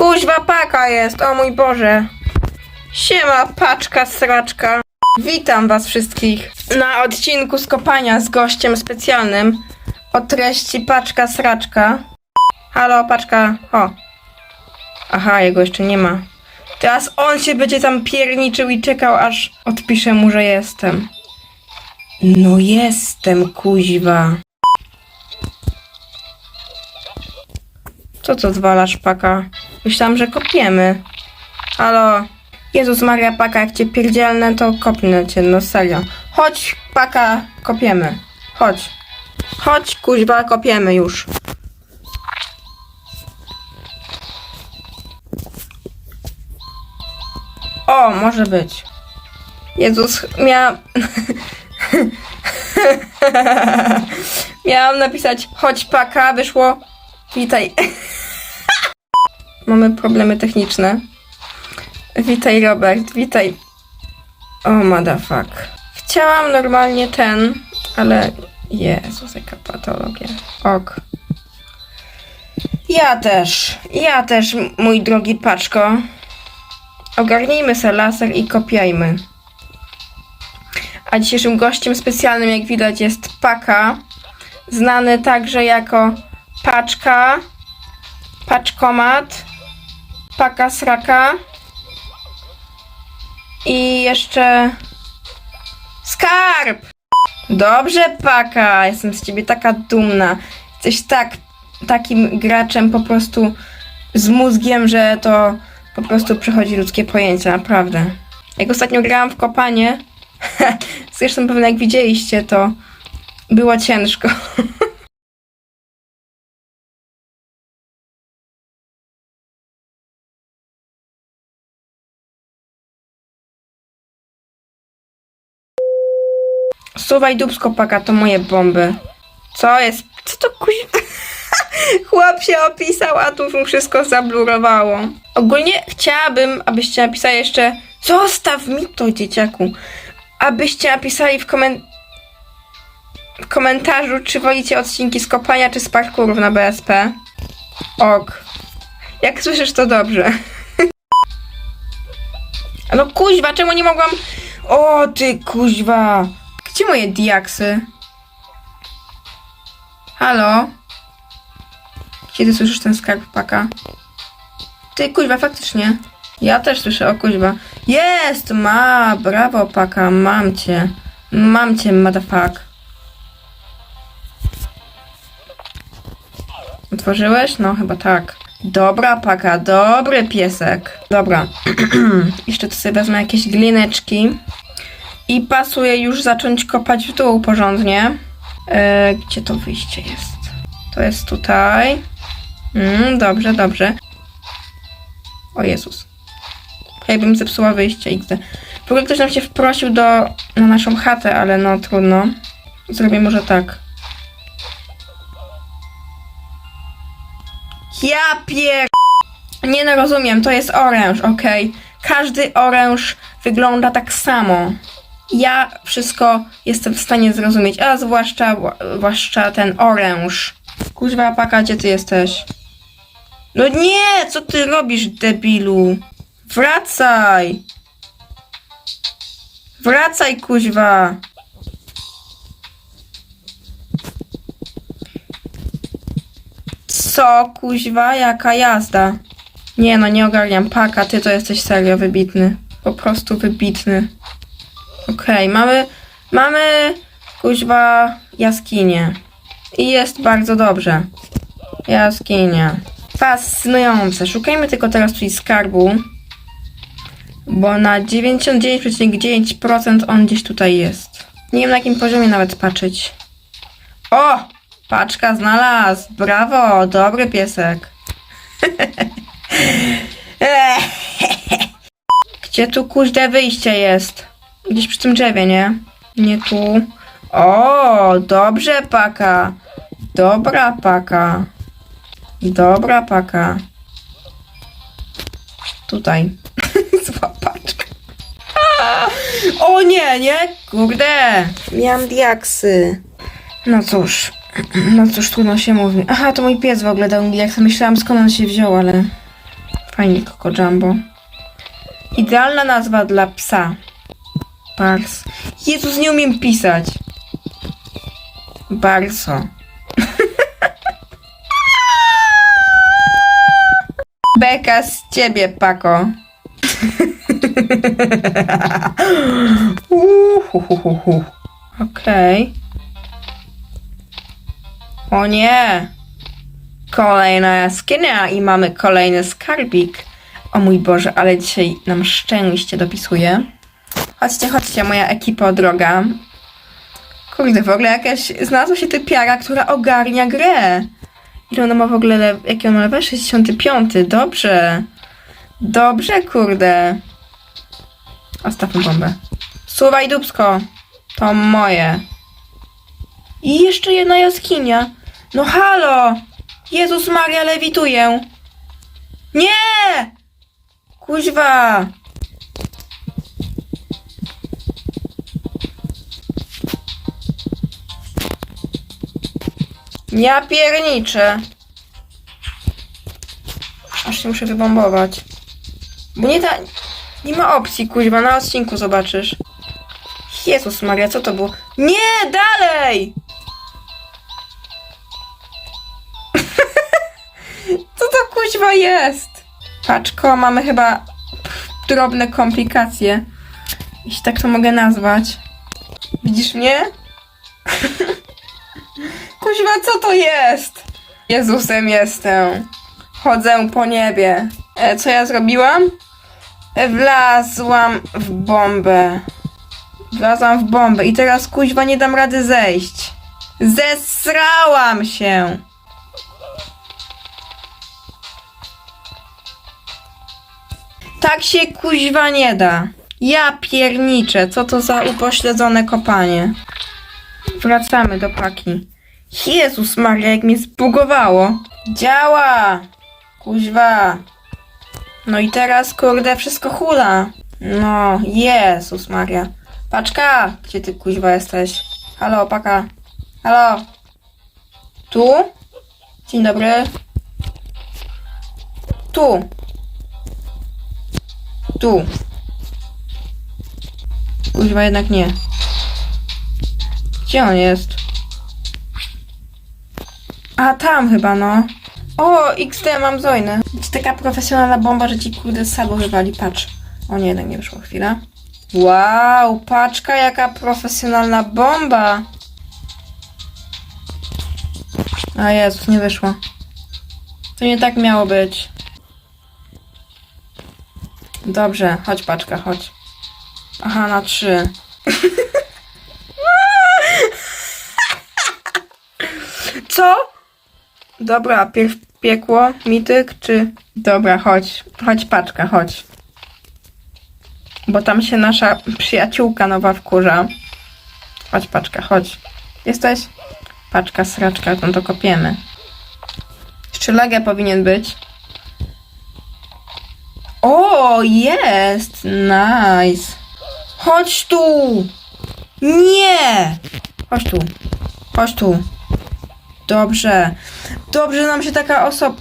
Kuźwa paka jest, o mój Boże. Siema, paczka, sraczka. Witam was wszystkich na odcinku z kopania z gościem specjalnym o treści paczka, sraczka. Halo, paczka, o. Aha, jego jeszcze nie ma. Teraz on się będzie tam pierniczył i czekał, aż odpiszę mu, że jestem. No jestem, kuźwa. Co to zwalasz, paka? Myślałam, że kopiemy. Halo. Jezus Maria, paka, jak cię pierdzielnę, to kopnę cię, no serio. Chodź, paka, kopiemy. Chodź. Chodź, kuźwa, kopiemy już. O, może być. Jezus, miałam... miałam napisać chodź paka, wyszło witaj. Mamy problemy techniczne. Witaj Robert, witaj. O, motherfuck. Chciałam normalnie ten, ale... Jezus, jaka patologia. Ok. Ja też, ja też, mój drogi paczko. Ogarnijmy se laser i kopiajmy. A dzisiejszym gościem specjalnym, jak widać, jest Paka, znany także jako Paczka, Paczkomat, Paka Sraka i jeszcze Skarb! Dobrze, Paka, jestem z ciebie taka dumna. Jesteś tak, takim graczem po prostu z mózgiem, że to po prostu przechodzi ludzkie pojęcia, naprawdę. Jak ostatnio grałam w kopanie, zresztą pewnie jak widzieliście, to było ciężko. Suwaj dubsko paka, to moje bomby. Co jest? Co to kuźwa? Chłop się opisał, a tu mu wszystko zablurowało. Ogólnie chciałabym, abyście napisali jeszcze Zostaw mi to, dzieciaku. Abyście napisali w, komen... w komentarzu, czy wolicie odcinki z kopania, czy z parkurów na BSP. Ok. Jak słyszysz, to dobrze. No kuźwa, czemu nie mogłam... O ty kuźwa. Gdzie moje diaksy? Halo? Kiedy słyszysz ten skarb paka? Ty kuźwa, faktycznie. Ja też słyszę, o kuźwa. Jest! Ma! Brawo paka, mam cię. Mam cię, motherfuck. Otworzyłeś? No, chyba tak. Dobra paka, dobry piesek. Dobra. Jeszcze tu sobie wezmę jakieś glineczki. I pasuje już zacząć kopać w dół porządnie. E, gdzie to wyjście jest? To jest tutaj. Mm, dobrze, dobrze. O Jezus. Jakbym zepsuła wyjście XD. W ogóle ktoś nam się wprosił do, na naszą chatę, ale no trudno. Zrobię może tak. Ja pier... Nie no rozumiem, to jest oręż, okej. Każdy oręż wygląda tak samo. Ja wszystko jestem w stanie zrozumieć, a zwłaszcza, zwłaszcza ten oręż. Kuźwa, paka, gdzie ty jesteś? No nie, co ty robisz, debilu? Wracaj! Wracaj, kuźwa! Co, kuźwa? Jaka jazda? Nie no, nie ogarniam. Paka, ty to jesteś serio wybitny. Po prostu wybitny. Okej, mamy, mamy, kuźwa, jaskinię. I jest bardzo dobrze. Jaskinia. Fascynujące. Szukajmy tylko teraz tutaj skarbu. Bo na 99,9% on gdzieś tutaj jest. Nie wiem na jakim poziomie nawet patrzeć. O! Paczka znalazł. Brawo, dobry piesek. Gdzie tu kuźde wyjście jest? Gdzieś przy tym drzewie, nie? Nie tu. O, dobrze, paka. Dobra, paka. Dobra, paka. Tutaj. Zła paczka. O nie, nie? Kurde. Miałam diaksy. No cóż. No cóż, trudno się mówi. Aha, to mój pies w ogóle dał mi diaksy. Myślałam skąd on się wziął, ale... Fajnie, Coco Jumbo. Idealna nazwa dla psa. Bars. Jezus, nie umiem pisać. Barso. Beka z ciebie, Pako. Okej. O nie. Kolejna jaskinia i mamy kolejny skarbik. O mój Boże, ale dzisiaj nam szczęście dopisuje. Chodźcie, chodźcie, moja ekipa droga. Kurde, w ogóle jakaś... Znalazła się typiara, która ogarnia grę. Ile ona ma w ogóle... Le... Jaki ona ma level? 65. Dobrze. Dobrze, kurde. Ostawmy bombę. Suwaj dubsko. To moje. I jeszcze jedna jaskinia. No halo! Jezus Maria, lewituję. Nie! Kuźwa! Ja pierniczę. Aż się muszę wybombować. Bo nie da... Nie ma opcji, kuźwa, na odcinku zobaczysz. Jezus Maria, co to było? Nie, dalej! Co to kuźwa jest? Paczko, mamy chyba drobne komplikacje. Jeśli tak to mogę nazwać. Widzisz mnie? kuźwa, co to jest? Jezusem jestem. Chodzę po niebie. E, co ja zrobiłam? E, wlazłam w bombę. Wlazłam w bombę i teraz kuźwa nie dam rady zejść. Zesrałam się. Tak się kuźwa nie da. Ja pierniczę, co to za upośledzone kopanie. Wracamy do paki. Jezus Maria, jak mnie zbugowało. Działa! Kuźwa. No i teraz, kurde, wszystko hula. No, Jezus Maria. Paczka, gdzie ty kuźwa jesteś? Halo, paka. Halo. Tu? Dzień dobry. Tu. Tu. Kuźwa jednak nie. Gdzie on jest? A tam chyba, no. O, XD, mam Zojnę. To taka profesjonalna bomba, że ci kurde salu wywali. Patrz. O nie, jednak nie wyszło. Chwila. Wow, paczka, jaka profesjonalna bomba. A Jezus, nie wyszło. To nie tak miało być. Dobrze, chodź paczka, chodź. Aha, na trzy. Co? Dobra, pierw piekło, mityk, czy... Dobra, chodź, chodź paczka, chodź. Bo tam się nasza przyjaciółka nowa wkurza. Chodź paczka, chodź. Jesteś? Paczka, sraczka, no to kopiemy. Jeszcze powinien być. O, jest! Nice. Chodź tu! Nie! Chodź tu. Chodź tu. Dobrze. Dobrze nam się taka osoba...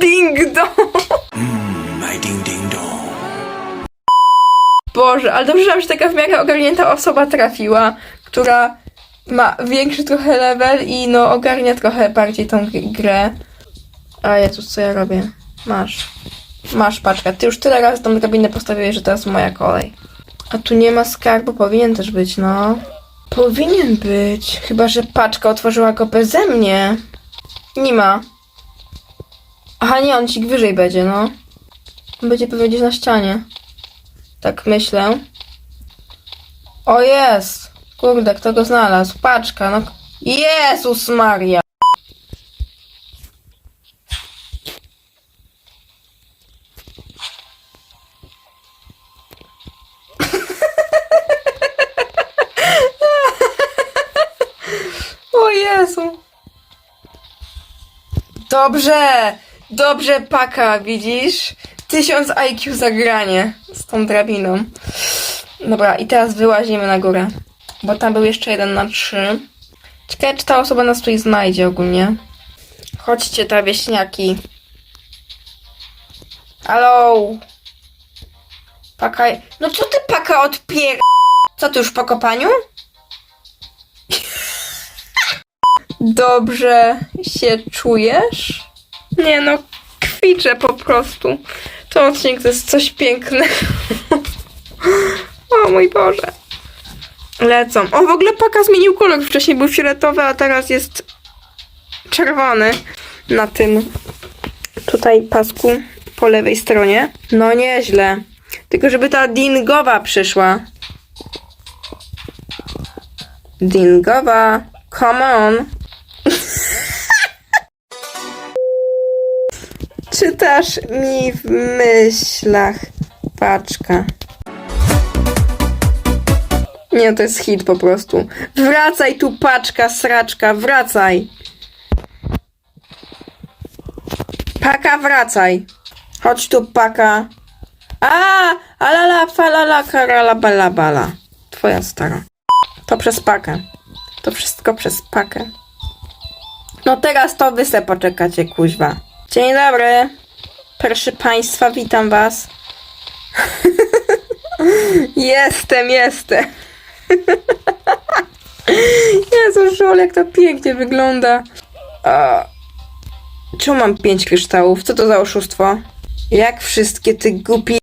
Ding dong! My ding ding dong. Boże, ale dobrze, nam się taka w miarę ogarnięta osoba trafiła, która ma większy trochę level i no ogarnia trochę bardziej tą gr- grę. A Jezus, co ja robię? Masz. Masz paczkę. Ty już tyle razy tą drabinę postawiłeś, że teraz moja kolej. A tu nie ma skarbu, powinien też być, no. Powinien być. Chyba, że paczka otworzyła go beze mnie. Nie ma. Aha, nie, on ci wyżej będzie, no. On będzie pewnie gdzieś na ścianie. Tak myślę. O jest! Kurde, kto go znalazł? Paczka, no. Jezus Maria! Dobrze! Dobrze, paka, widzisz? Tysiąc IQ zagranie z tą drabiną. Dobra, i teraz wyłazimy na górę. Bo tam był jeszcze jeden na trzy. Ciekawe, czy ta osoba nas tutaj znajdzie ogólnie. Chodźcie, ta wieśniaki. Halo? Paka... No co ty paka odpier... Co ty już po kopaniu? Dobrze się czujesz? Nie no, kwiczę po prostu. To odcinek to jest coś pięknego. o mój Boże. Lecą. O, w ogóle paka zmienił kolor. Wcześniej był fioletowy, a teraz jest czerwony na tym tutaj pasku po lewej stronie. No nieźle. Tylko żeby ta dingowa przyszła. Dingowa, come on. Czytasz mi w myślach, paczka. Nie, to jest hit po prostu. Wracaj tu, paczka, sraczka, wracaj. Paka, wracaj. Chodź tu, paka. A, alala, falala, karala, bala, bala. Twoja stara. To przez pakę. To wszystko przez pakę. No teraz to wy se poczekacie, kuźwa. Dzień dobry. Proszę państwa, witam was. jestem, jestem. Jezu, żol, jak to pięknie wygląda. A, czemu mam pięć kryształów? Co to za oszustwo? Jak wszystkie ty głupi...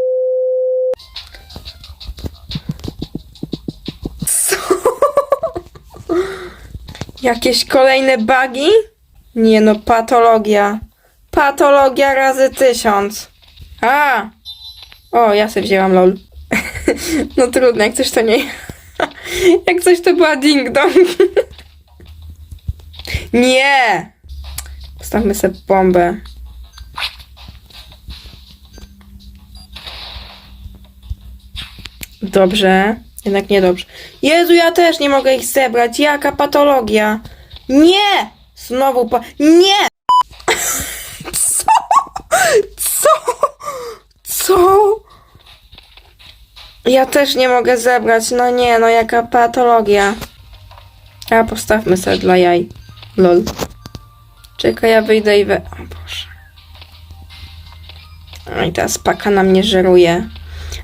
Co? Jakieś kolejne bugi? Nie no, patologia. Patologia razy tysiąc. A! O, ja sobie wzięłam lol. no trudno, jak coś to nie... jak coś to była ding dong. nie! Postawmy sobie bombę. Dobrze. Jednak niedobrze. Jezu, ja też nie mogę ich zebrać. Jaka patologia. Nie! Znowu pa... Nie! Co? Co? Ja też nie mogę zebrać. No nie, no jaka patologia. A postawmy sobie dla jaj. Lol. Czekaj, ja wyjdę i we... O Boże. I teraz paka na mnie żeruje.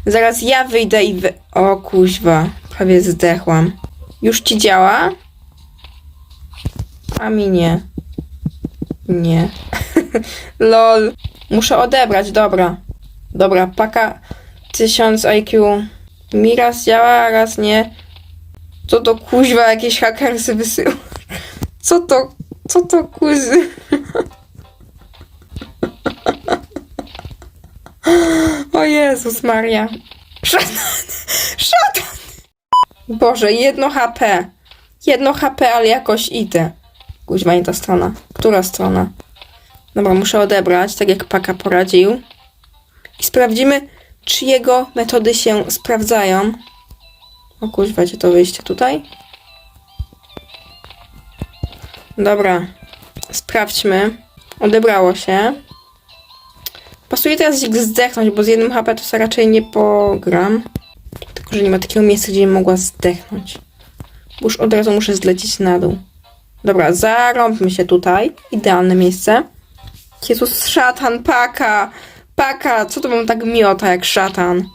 Zaraz ja wyjdę i wy... O kuźwa. Prawie zdechłam. Już ci działa? A mi nie. Nie. Lol. Muszę odebrać, dobra. Dobra, paka 1000 IQ. Mi raz działa, raz nie. Co to kuźwa jakieś hakersy wysyła? Co to? Co to kuzy? O Jezus Maria. Szatan! Szatan! Boże, jedno HP. Jedno HP, ale jakoś idę. Kuźwa, nie ta strona. Która strona? Dobra, muszę odebrać, tak jak Paka poradził. I sprawdzimy, czy jego metody się sprawdzają. O kuźwa, to wyjście? Tutaj? Dobra. Sprawdźmy. Odebrało się. Pasuje teraz zdechnąć, bo z jednym HP to sobie raczej nie pogram. Tylko, że nie ma takiego miejsca, gdzie mogła zdechnąć. Bo już od razu muszę zlecieć na dół. Dobra, zarąbmy się tutaj. Idealne miejsce. Jezus, szatan, paka! Paka, co to mam tak miota jak szatan?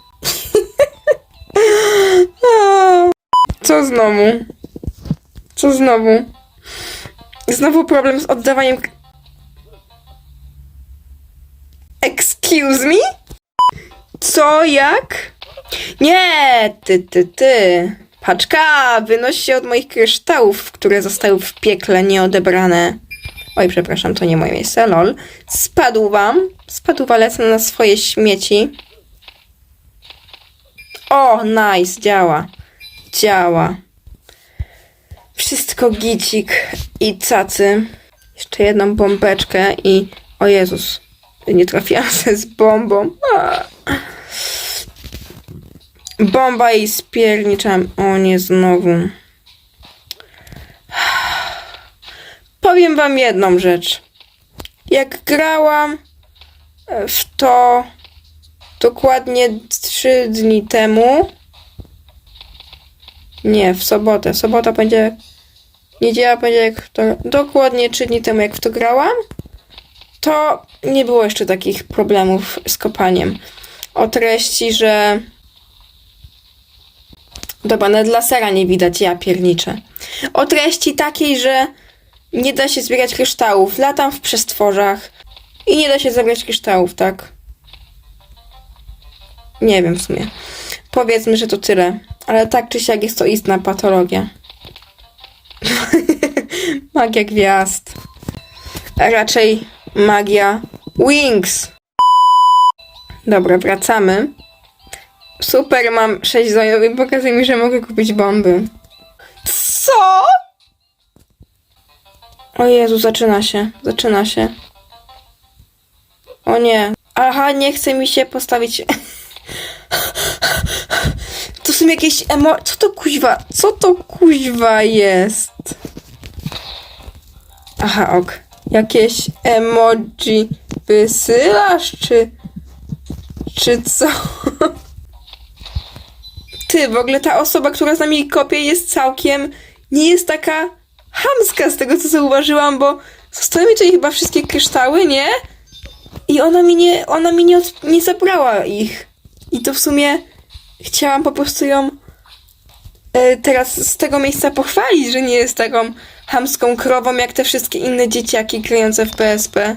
Co znowu? Co znowu? Znowu problem z oddawaniem... Excuse me? Co, jak? Nie, ty, ty, ty. Paczka, wynoś się od moich kryształów, które zostały w piekle nieodebrane. Oj, przepraszam, to nie moje miejsce, lol. Spadł wam. Spadł walecę na swoje śmieci. O, nice, działa. Działa. Wszystko gicik i cacy. Jeszcze jedną bombeczkę i... O Jezus. Nie trafiłam się z bombą. A. Bomba i spierniczam. O nie, znowu. Powiem wam jedną rzecz. Jak grałam w to dokładnie trzy dni temu. Nie, w sobotę. Sobota będzie. Niedziela będzie jak to. Dokładnie trzy dni temu, jak w to grałam. to nie było jeszcze takich problemów z kopaniem. O treści, że. Dobra, nawet lasera nie widać, ja pierniczę. O treści takiej, że nie da się zbierać kryształów. Latam w przestworzach i nie da się zebrać kryształów, tak? Nie wiem w sumie. Powiedzmy, że to tyle. Ale tak czy siak jest to istna patologia. Magia gwiazd. A raczej magia Wings. Dobra, wracamy. Super, mam 6 znajomych i pokazuje mi, że mogę kupić bomby. Co? O Jezu, zaczyna się, zaczyna się. O nie. Aha, nie chce mi się postawić. To są jakieś emo... Co to kuźwa? Co to kuźwa jest? Aha, ok. Jakieś emoji wysyłasz, czy... Czy co? Ty, w ogóle ta osoba, która z nami kopie jest całkiem... Nie jest taka hamska z tego, co zauważyłam, bo zostały mi tutaj chyba wszystkie kryształy, nie? I ona mi nie, ona mi nie, od, nie zabrała ich. I to w sumie chciałam po prostu ją e, teraz z tego miejsca pochwalić, że nie jest taką hamską krową jak te wszystkie inne dzieciaki grające w PSP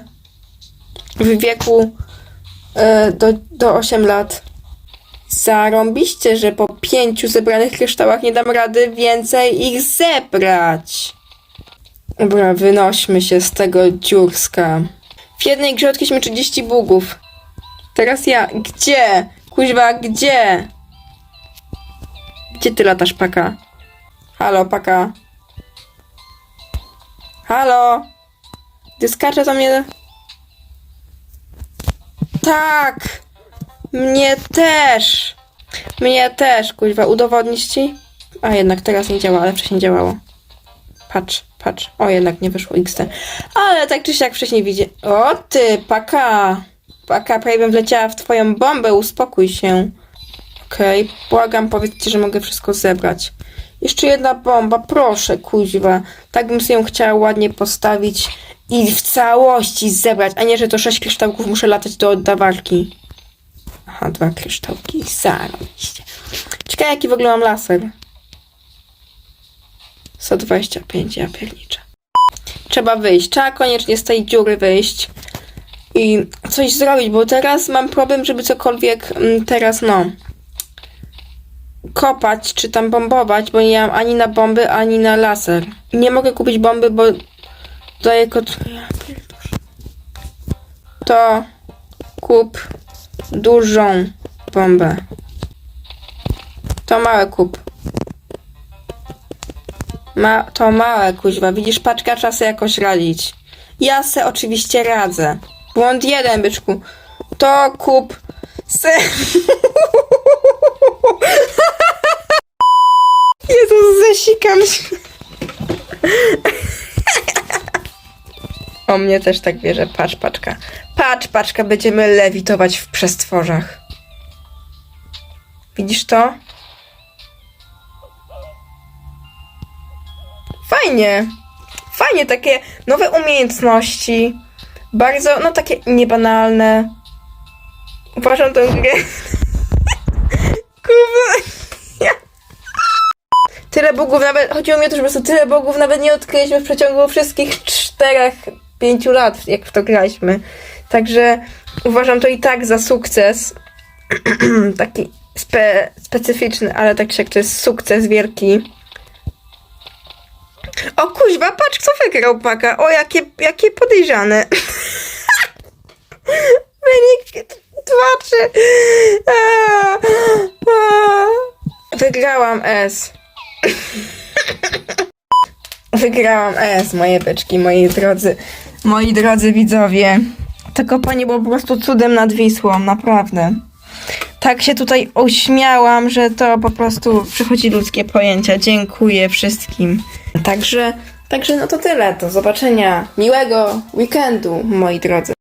w wieku e, do, do 8 lat. Zarąbiście, że po pięciu zebranych kryształach nie dam rady więcej ich zebrać. Dobra, wynośmy się z tego dziurska. W jednej grze odkryliśmy 30 bugów. Teraz ja. Gdzie? Kuźwa, gdzie? Gdzie ty latasz, paka? Halo, paka. Halo? Ty skacze za mnie. Tak! Mnie też! Mnie też, kuźwa. Udowodnić ci? A jednak teraz nie działa, ale wcześniej działało. Patrz, patrz. O, jednak nie wyszło XT. Ale tak czy siak wcześniej widzi. O ty, paka! Paka, prawie wleciała w twoją bombę, uspokój się. Okej, błagam, powiedzcie, że mogę wszystko zebrać. Jeszcze jedna bomba, proszę, kuźwa. Tak bym sobie ją chciała ładnie postawić i w całości zebrać, a nie, że to sześć kryształków muszę latać do oddawarki. Aha, dwa kryształki, zarobiście. Ciekawe, jaki w ogóle mam laser. 125, ja pierniczę. Trzeba wyjść, trzeba koniecznie z tej dziury wyjść i coś zrobić, bo teraz mam problem, żeby cokolwiek mm, teraz, no, kopać czy tam bombować, bo nie mam ani na bomby, ani na laser. Nie mogę kupić bomby, bo daję kot... To kup dużą bombę. To małe kup. Ma, to małe, kuźwa. Widzisz, paczka trzeba jakoś radzić. Ja se oczywiście radzę. Błąd jeden, byczku. To kup se... Jezus, zesikam się. O mnie też tak bierze. Patrz, paczka. Patrz, paczka, będziemy lewitować w przestworzach. Widzisz to? Fajnie. Fajnie, takie nowe umiejętności. Bardzo, no takie niebanalne. Uważam tę grę. Kurwa. Tyle bogów nawet, chodziło mi o to, że po prostu tyle bogów nawet nie odkryliśmy w przeciągu wszystkich czterech, pięciu lat, jak w to graliśmy. Także uważam to i tak za sukces. Taki spe, specyficzny, ale tak jak to jest sukces wielki. O kuźwa, patrz kto wygrał paka. O, jakie, jakie podejrzane. Wynik dwa, trzy. A, a. Wygrałam S. Wygrałam S, moje beczki, moi drodzy. Moi drodzy widzowie. To kopanie było po prostu cudem nad Wisłą, naprawdę. Tak się tutaj uśmiałam, że to po prostu przychodzi ludzkie pojęcia. Dziękuję wszystkim. Także, także no to tyle. Do zobaczenia. Miłego weekendu, moi drodzy.